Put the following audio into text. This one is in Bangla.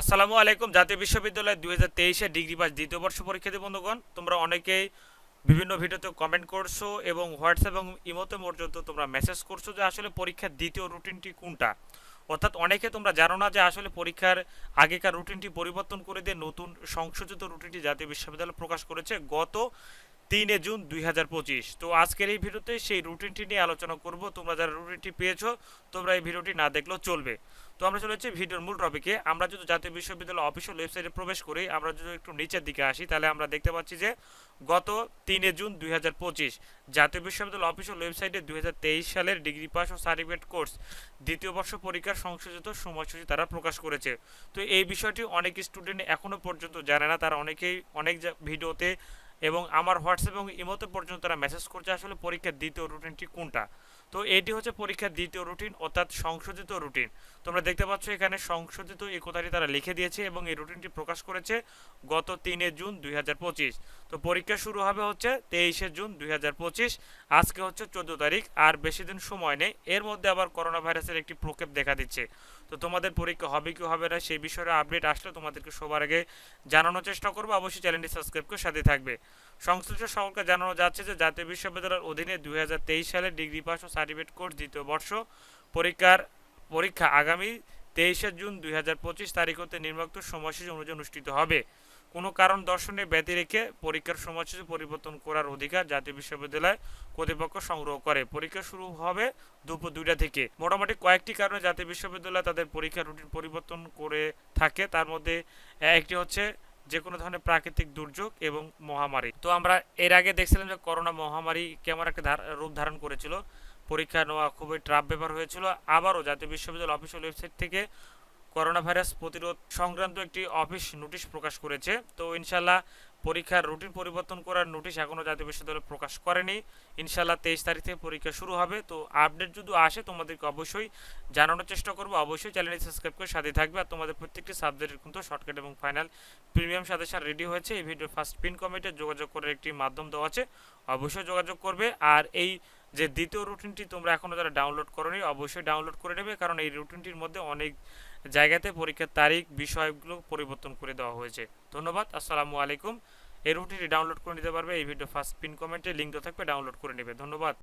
আসসালামু আলাইকুম। জাতীয় বিশ্ববিদ্যালয় দুই হাজার তেইশে ডিগ্রি পাস দ্বিতীয় বর্ষ পরীক্ষার্থী বন্ধুগণ, তোমরা অনেকেই বিভিন্ন ভিডিওতে কমেন্ট করছ এবং হোয়াটসঅ্যাপ এবং ইমোতে পর্যন্ত তোমরা মেসেজ করছ যে আসলে পরীক্ষার দ্বিতীয় রুটিনটি কোনটা? অর্থাৎ অনেকে তোমরা জানো না যে আসলে পরীক্ষার আগেকার রুটিনটি পরিবর্তন করে দিয়ে নতুন সংশোধিত রুটিনটি জাতীয় বিশ্ববিদ্যালয় প্রকাশ করেছে। গত তিনে জুন দুই হাজার পঁচিশ। তো আজকের এই ভিডিওতে সেই রুটিনটি নিয়ে আলোচনা করব। তোমরা যারা রুটিনটি পেয়েছ, তোমরা এই ভিডিওটি না দেখলেও চলবে। তো আমরা চলে যাচ্ছি ভিডিওর মূল টপিকে। আমরা যদি জাতীয় বিশ্ববিদ্যালয় অফিসিয়াল ওয়েবসাইটে প্রবেশ করি, আমরা যদি একটু নিচের দিকে আসি, তাহলে আমরা দেখতে পাচ্ছি যে গত তিনে জুন দুই হাজার পঁচিশ, জাতীয় বিশ্ববিদ্যালয় অফিসিয়াল ওয়েবসাইটে দুই হাজার তেইশ সালের ডিগ্রি পাস ও সার্টিফিকেট কোর্স দ্বিতীয় বর্ষ পরীক্ষার সংশোধিত সময়সূচি তারা প্রকাশ করেছে। তো এই বিষয়টি অনেক স্টুডেন্ট এখনও পর্যন্ত জানে না। তারা অনেকেই অনেক ভিডিওতে এবং আমার হোয়াটসঅ্যাপ এবং ইমোতে পর্যন্ত তারা মেসেজ করছে আসলে পরীক্ষার দ্বিতীয় রুটিনটি কোনটা? তো এটি হচ্ছে পরীক্ষার দ্বিতীয় রুটিন অর্থাৎ সংশোধিত রুটিন তোমরা দেখতে পাচ্ছ এখানে সংশোধিত এই কথাটি তারা লিখে দিয়েছে এবং এই রুটিনটি প্রকাশ করেছে গত তিনে জুন দুই হাজার পঁচিশ। তো পরীক্ষা শুরু হবে হচ্ছে তেইশে জুন দুই হাজার পঁচিশ। আজকে হচ্ছে চোদ্দ তারিখ, আর বেশি দিন সময় নেই। এর মধ্যে আবার করোনা ভাইরাসের একটি প্রকোপ দেখা দিচ্ছে। তো তোমাদের পরীক্ষা হবে কি হবে না, সেই বিষয়ে আপডেট আসলে তোমাদেরকে সবার আগে জানানোর চেষ্টা করব। অবশ্যই চ্যানেলটি সাবস্ক্রাইব করে সাথে থাকবে। সংশ্লিষ্ট সকলকে জানানো যাচ্ছে যে, জাতীয় বিশ্ববিদ্যালয়ের অধীনে দুই সালে ডিগ্রি পাস ও সার্টিফিকেট কোর্স দ্বিতীয় বর্ষ পরীক্ষার পরীক্ষা আগামী তেইশে জুন দুই হাজার পঁচিশ তারিখ হতে নির্বাচিত সময়সূচি অনুযায়ী অনুষ্ঠিত হবে। কোনো কারণ দর্শনে ব্যতি রেখে পরীক্ষার সময়সূচি পরিবর্তন করার অধিকার জাতীয় বিশ্ববিদ্যালয় কর্তৃপক্ষ সংগ্রহ করে। পরীক্ষা শুরু হবে দুপুর দুইটা থেকে। মোটামুটি কয়েকটি কারণে জাতীয় বিশ্ববিদ্যালয় তাদের পরীক্ষার রুটিন পরিবর্তন করে থাকে। তার মধ্যে একটি হচ্ছে যে কোনো ধরনের প্রাকৃতিক দুর্যোগ এবং মহামারী। তো আমরা এর আগে দেখছিলাম যে করোনা মহামারী কেমন একটা রূপ ধারণ করেছিল। পরীক্ষা নেওয়া খুবই ট্রাপ ব্যাপার হয়েছিল। আবারও জাতীয় বিশ্ববিদ্যালয় অফিসিয়াল ওয়েবসাইট থেকে করোনা ভাইরাস প্রতিরোধ সংক্রান্ত একটি অফিস নোটিশ প্রকাশ করেছে। তো ইনশাল্লাহ পরীক্ষার রুটিন পরিবর্তন করার নোটিশ এখনও জাতীয় বিশ্ববিদ্যালয় প্রকাশ করেনি। ইনশাল্লাহ তেইশ তারিখ থেকে পরীক্ষা শুরু হবে। তো আপডেট যদি আসে তোমাদেরকে অবশ্যই জানানোর চেষ্টা করব। অবশ্যই চ্যানেলটি সাবস্ক্রাইব করে সাথে থাকবে। আর তোমাদের প্রত্যেকটি সাবজেক্টের কিন্তু শর্টকাট এবং ফাইনাল প্রিমিয়াম সাজেশন রেডি হয়েছে। এই ভিডিও ফার্স্ট পিন কমেন্টে যোগাযোগ করার একটি মাধ্যম দেওয়া আছে। অবশ্যই যোগাযোগ করবে। আর এই যে দ্বিতীয় রুটিনটি তোমরা এখনও যারা ডাউনলোড করোনি, অবশ্যই ডাউনলোড করে নেবে, কারণ এই রুটিনটির মধ্যে অনেক জায়গাতে পরীক্ষার তারিখ, বিষয়গুলো পরিবর্তন করে দেওয়া হয়েছে। ধন্যবাদ, আসসালামু আলাইকুম। এই রুটিনটি ডাউনলোড করে নিতে পারবে, এই ভিডিও ফার্স্ট পিন কমেন্টে লিঙ্ক থাকবে ডাউনলোড করে নেবে। ধন্যবাদ।